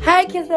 Herkese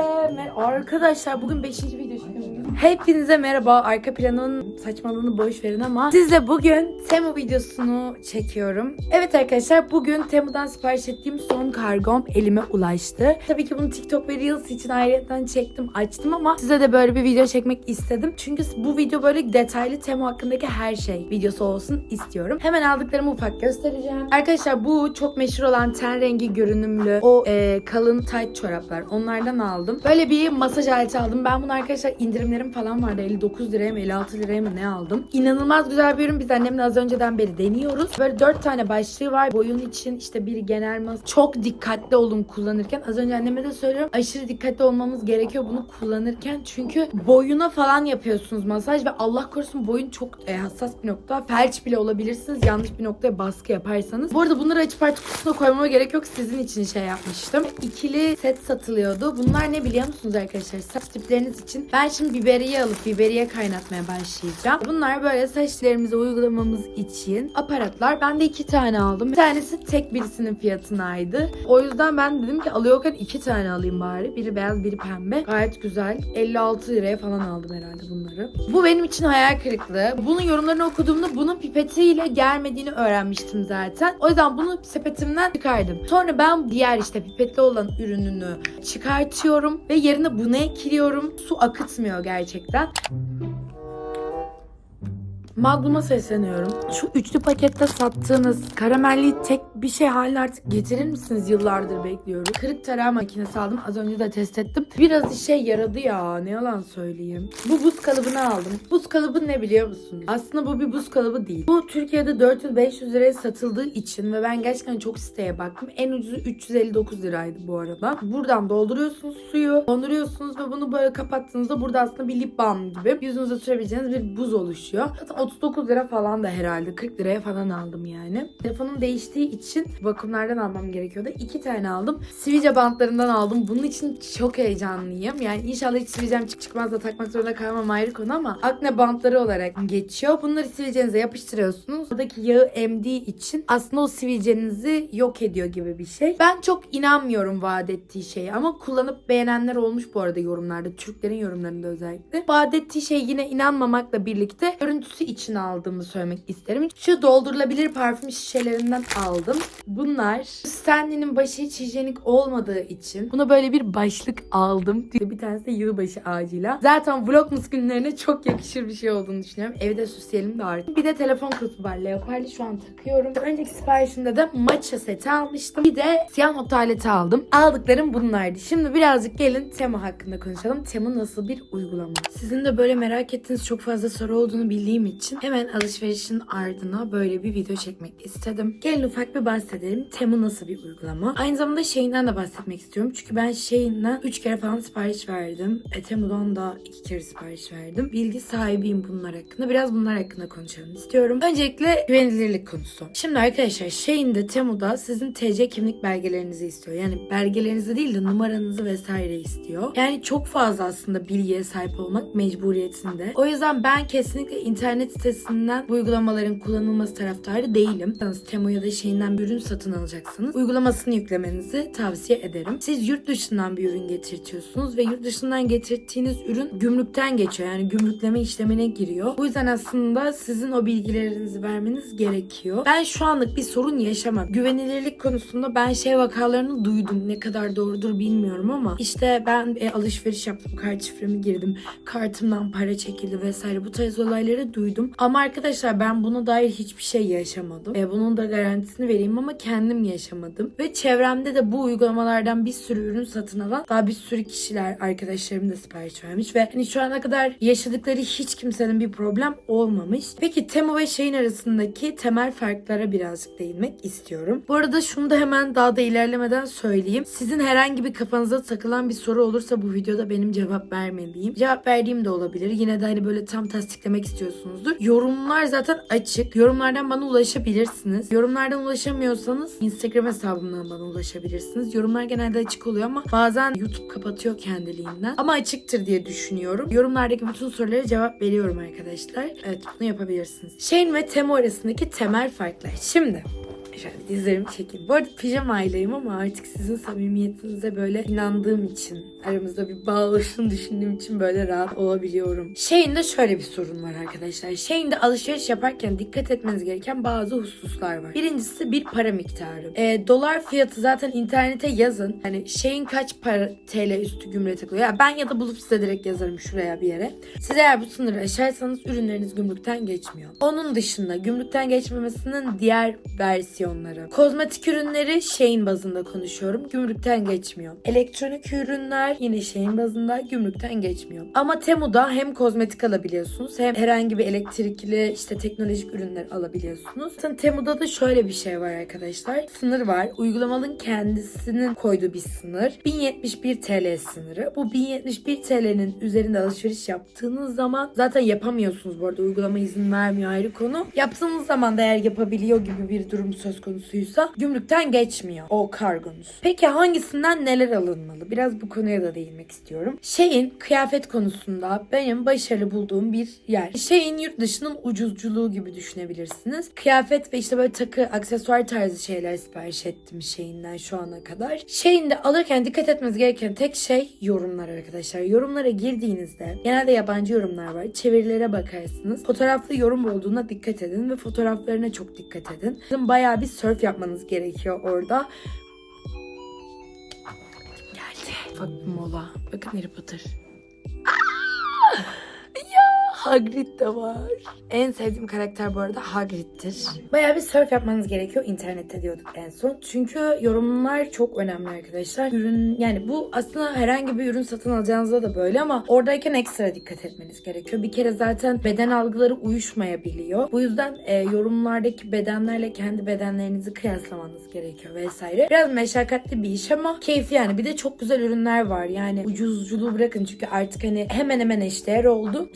arkadaşlar bugün 5. video. Hepinize merhaba. Arka planın saçmalığını boş verin ama sizle bugün Temu videosunu çekiyorum. Evet arkadaşlar bugün Temu'dan sipariş ettiğim son kargom elime ulaştı. Tabii ki bunu TikTok ve Reels için ayrıca çektim, açtım ama size de böyle bir video çekmek istedim. Çünkü bu video böyle detaylı Temu hakkındaki her şey videosu olsun istiyorum. Hemen aldıklarımı ufak göstereceğim. Arkadaşlar bu çok meşhur olan ten rengi görünümlü o e, kalın tight çoraplar. Onlardan aldım. Böyle bir masaj aleti aldım. Ben bunu arkadaşlar indirimlerim falan vardı. 59 liraya mı 56 liraya mı ne aldım. İnanılmaz güzel bir ürün. Biz annemle az önceden beri deniyoruz. Böyle 4 tane başlığı var. Boyun için işte biri genel mas. Çok dikkatli olun kullanırken. Az önce anneme de söylüyorum. Aşırı dikkatli olmamız gerekiyor bunu kullanırken. Çünkü boyuna falan yapıyorsunuz masaj ve Allah korusun boyun çok e, hassas bir nokta. Felç bile olabilirsiniz. Yanlış bir noktaya baskı yaparsanız. Bu arada bunları açıp artık kutusuna koymama gerek yok. Sizin için şey yapmıştım. İkili set satılıyordu. Bunlar ne biliyor musunuz arkadaşlar? Saç tipleriniz için. Ben şimdi biberiye alıp biberiye kaynatmaya başlayacağım. Bunlar böyle saçlarımıza uygulamamız için aparatlar. Ben de iki tane aldım. Bir tanesi tek birisinin fiyatınaydı. O yüzden ben dedim ki alıyorken iki tane alayım bari. Biri beyaz biri pembe. Gayet güzel. 56 liraya falan aldım herhalde bunları. Bu benim için hayal kırıklığı. Bunun yorumlarını okuduğumda bunun pipetiyle gelmediğini öğrenmiştim zaten. O yüzden bunu sepetimden çıkardım. Sonra ben diğer işte pipetli olan ürününü çıkartıyorum ve yerine bunu ekliyorum. Su akıtmıyor gerçekten. gerçekten. Magnum'a sesleniyorum. Şu üçlü pakette sattığınız karamelli tek bir şey haline artık getirir misiniz? Yıllardır bekliyorum. Kırık tarağı makinesi aldım. Az önce de test ettim. Biraz işe yaradı ya. Ne yalan söyleyeyim. Bu buz kalıbını aldım. Buz kalıbı ne biliyor musunuz? Aslında bu bir buz kalıbı değil. Bu Türkiye'de 400-500 liraya satıldığı için ve ben gerçekten çok siteye baktım. En ucuzu 359 liraydı bu arada. Buradan dolduruyorsunuz suyu, donduruyorsunuz ve bunu böyle kapattığınızda burada aslında bir lip balm gibi yüzünüze sürebileceğiniz bir buz oluşuyor. Zaten 39 lira falan da herhalde. 40 liraya falan aldım yani. Telefonum değiştiği için vakumlardan almam gerekiyordu. İki tane aldım. Sivilce bantlarından aldım. Bunun için çok heyecanlıyım. Yani inşallah hiç sivilcem çık çıkmaz da takmak zorunda kalmam ayrı konu ama akne bantları olarak geçiyor. Bunları sivilcenize yapıştırıyorsunuz. Buradaki yağı emdiği için aslında o sivilcenizi yok ediyor gibi bir şey. Ben çok inanmıyorum vaat ettiği şeye ama kullanıp beğenenler olmuş bu arada yorumlarda. Türklerin yorumlarında özellikle. Vaat ettiği şey yine inanmamakla birlikte görüntüsü için aldığımı söylemek isterim. Şu doldurulabilir parfüm şişelerinden aldım. Bunlar Stanley'nin başı hiç hijyenik olmadığı için buna böyle bir başlık aldım. Bir tanesi de yılbaşı ağacıyla. Zaten vlogmas günlerine çok yakışır bir şey olduğunu düşünüyorum. Evde süsleyelim de artık. Bir de telefon kılıfı var. Leopardi şu an takıyorum. Önceki siparişimde de matcha seti almıştım. Bir de siyah nokta aleti aldım. Aldıklarım bunlardı. Şimdi birazcık gelin Temu hakkında konuşalım. Temu nasıl bir uygulama? Sizin de böyle merak ettiğiniz çok fazla soru olduğunu bildiğim için hemen alışverişin ardına böyle bir video çekmek istedim. Gelin ufak bir bahsedelim. Temu nasıl bir uygulama? Aynı zamanda Shein'den de bahsetmek istiyorum. Çünkü ben Shein'den 3 kere falan sipariş verdim. E, Temu'dan da 2 kere sipariş verdim. Bilgi sahibiyim bunlar hakkında. Biraz bunlar hakkında konuşalım istiyorum. Öncelikle güvenilirlik konusu. Şimdi arkadaşlar Shein'de Temu'da sizin TC kimlik belgelerinizi istiyor. Yani belgelerinizi değil de numaranızı vesaire istiyor. Yani çok fazla aslında bilgiye sahip olmak mecburiyetinde. O yüzden ben kesinlikle internet sitesinden bu uygulamaların kullanılması taraftarı değilim. Yalnız Temu ya da şeyinden bir ürün satın alacaksınız. Uygulamasını yüklemenizi tavsiye ederim. Siz yurt dışından bir ürün getirtiyorsunuz ve yurt dışından getirdiğiniz ürün gümrükten geçiyor. Yani gümrükleme işlemine giriyor. Bu yüzden aslında sizin o bilgilerinizi vermeniz gerekiyor. Ben şu anlık bir sorun yaşamadım. Güvenilirlik konusunda ben şey vakalarını duydum. Ne kadar doğrudur bilmiyorum ama işte ben e, alışveriş yaptım. Kart şifremi girdim. Kartımdan para çekildi vesaire. Bu tarz olayları duydum. Ama arkadaşlar ben buna dair hiçbir şey yaşamadım. E, bunun da garantisini vereyim ama kendim yaşamadım. Ve çevremde de bu uygulamalardan bir sürü ürün satın alan daha bir sürü kişiler arkadaşlarım da sipariş vermiş ve hani şu ana kadar yaşadıkları hiç kimsenin bir problem olmamış. Peki Temu ve şeyin arasındaki temel farklara birazcık değinmek istiyorum. Bu arada şunu da hemen daha da ilerlemeden söyleyeyim. Sizin herhangi bir kafanıza takılan bir soru olursa bu videoda benim cevap vermeliyim. Cevap verdiğim de olabilir. Yine de hani böyle tam tasdiklemek istiyorsunuzdur. Yorumlar zaten açık. Yorumlardan bana ulaşabilirsiniz. Yorumlardan ulaşamıyorsanız Instagram hesabımdan bana ulaşabilirsiniz. Yorumlar genelde açık oluyor ama bazen YouTube kapatıyor kendiliğinden. Ama açıktır diye düşünüyorum. Yorumlardaki bütün sorulara cevap veriyorum arkadaşlar. Evet bunu yapabilirsiniz. Shane ve Temo arasındaki temel farklar. Şimdi Şöyle dizlerim çekil. Bu arada pijamaylıyım ama artık sizin samimiyetinize böyle inandığım için, aramızda bir bağ oluştuğunu düşündüğüm için böyle rahat olabiliyorum. Şeyinde şöyle bir sorun var arkadaşlar. Şeyinde alışveriş yaparken dikkat etmeniz gereken bazı hususlar var. Birincisi bir para miktarı. Ee, dolar fiyatı zaten internete yazın. Hani şeyin kaç para TL üstü gümrüğe takılıyor. Ya ben ya da bulup size direkt yazarım şuraya bir yere. Siz eğer bu sınırı aşarsanız ürünleriniz gümrükten geçmiyor. Onun dışında gümrükten geçmemesinin diğer versiyonları. Kozmetik ürünleri şeyin bazında konuşuyorum. Gümrükten geçmiyor. Elektronik ürünler yine şeyin bazında gümrükten geçmiyor. Ama Temu'da hem kozmetik alabiliyorsunuz hem herhangi bir elektrikli işte teknolojik ürünler alabiliyorsunuz. Zaten Temu'da da şöyle bir şey var arkadaşlar. Sınır var. Uygulamanın kendisinin koyduğu bir sınır. 1071 TL sınırı. Bu 1071 TL'nin üzerinde alışveriş yaptığınız zaman zaten yapamıyorsunuz bu arada. Uygulama izin vermiyor ayrı konu. Yaptığınız zaman da eğer yapabiliyor gibi bir durum söz konusuysa gümrükten geçmiyor o kargonuz. Peki hangisinden neler alınmalı? Biraz bu konuya da değinmek istiyorum. Şeyin kıyafet konusunda benim başarılı bulduğum bir yer. Şeyin yurt dışının ucuzculuğu gibi düşünebilirsiniz. Kıyafet ve işte böyle takı, aksesuar tarzı şeyler sipariş ettim şeyinden şu ana kadar. Şeyin de alırken dikkat etmeniz gereken tek şey yorumlar arkadaşlar. Yorumlara girdiğinizde genelde yabancı yorumlar var. Çevirilere bakarsınız. Fotoğraflı yorum olduğuna dikkat edin ve fotoğraflarına çok dikkat edin. Sizin Bayağı bir surf yapmanız gerekiyor orada. Geldi. Bak mola. Bakın Harry Potter. Hagrid de var. En sevdiğim karakter bu arada Hagrid'tir. Bayağı bir surf yapmanız gerekiyor internette diyorduk en son. Çünkü yorumlar çok önemli arkadaşlar. Ürün yani bu aslında herhangi bir ürün satın alacağınızda da böyle ama oradayken ekstra dikkat etmeniz gerekiyor. Bir kere zaten beden algıları uyuşmayabiliyor. Bu yüzden e, yorumlardaki bedenlerle kendi bedenlerinizi kıyaslamanız gerekiyor vesaire. Biraz meşakkatli bir iş ama keyifli yani. Bir de çok güzel ürünler var. Yani ucuzculuğu bırakın çünkü artık hani hemen hemen eşdeğer oldu.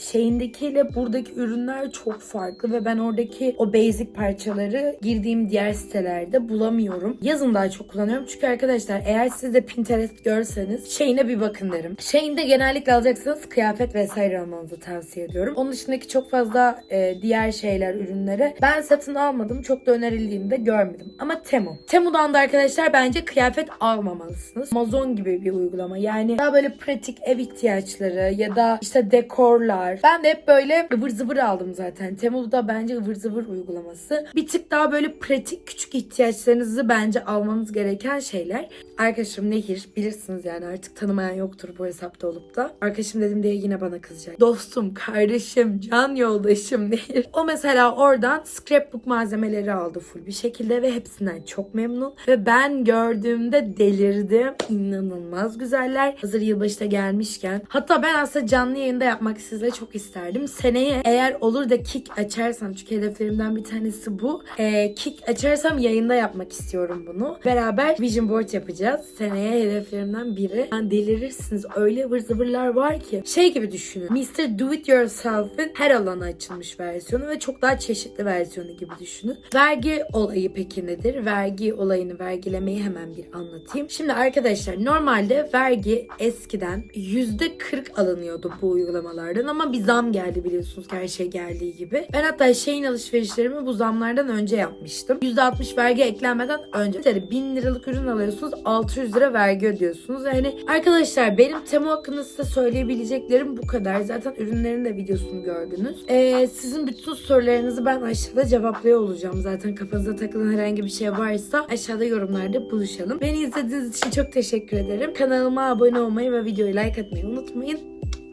Şeyindekiyle buradaki ürünler çok farklı ve ben oradaki o basic parçaları girdiğim diğer sitelerde bulamıyorum. Yazın daha çok kullanıyorum çünkü arkadaşlar eğer siz de Pinterest görseniz şeyine bir bakın derim. Şeyinde genellikle alacaksanız kıyafet vesaire almanızı tavsiye ediyorum. Onun dışındaki çok fazla e, diğer şeyler, ürünleri ben satın almadım. Çok da önerildiğini de görmedim. Ama Temu. Temu'dan da arkadaşlar bence kıyafet almamalısınız. Amazon gibi bir uygulama. Yani daha böyle pratik ev ihtiyaçları ya da işte dekorlar. Ben de hep böyle ıvır zıvır aldım zaten. Temu'da bence ıvır zıvır uygulaması. Bir tık daha böyle pratik küçük ihtiyaçlarınızı bence almanız gereken şeyler. Arkadaşım Nehir bilirsiniz yani artık tanımayan yoktur bu hesapta olup da. Arkadaşım dedim diye yine bana kızacak. Dostum, kardeşim, can yoldaşım Nehir. O mesela oradan scrapbook malzemeleri aldı full bir şekilde ve hepsinden çok memnun. Ve ben gördüğümde delirdim. İnanılmaz güzeller. Hazır yılbaşı da gelmişken. Hatta ben aslında canlı yayında yapmak sizle çok isterdim. Seneye eğer olur da kick açarsam çünkü hedeflerimden bir tanesi bu. Ee, kick açarsam yayında yapmak istiyorum bunu. Beraber vision board yapacağız. Seneye hedeflerimden biri. Ben delirirsiniz. Öyle ıvır zıvırlar var ki. Şey gibi düşünün. Mr. Do It Yourself'in her alana açılmış versiyonu ve çok daha çeşitli versiyonu gibi düşünün. Vergi olayı peki nedir? Vergi olayını, vergilemeyi hemen bir anlatayım. Şimdi arkadaşlar normalde vergi eskiden %40 alınıyordu bu uygulamalardan ama bir zam geldi biliyorsunuz her şey geldiği gibi. Ben hatta şeyin alışverişlerimi bu zamlardan önce yapmıştım. %60 vergi eklenmeden önce. Yani 1000 liralık ürün alıyorsunuz 600 lira vergi ödüyorsunuz. Yani arkadaşlar benim Temu hakkında size söyleyebileceklerim bu kadar. Zaten ürünlerin de videosunu gördünüz. Ee, sizin bütün sorularınızı ben aşağıda cevaplıyor olacağım. Zaten kafanıza takılan herhangi bir şey varsa aşağıda yorumlarda buluşalım. Beni izlediğiniz için çok teşekkür ederim. Kanalıma abone olmayı ve videoyu like atmayı unutmayın.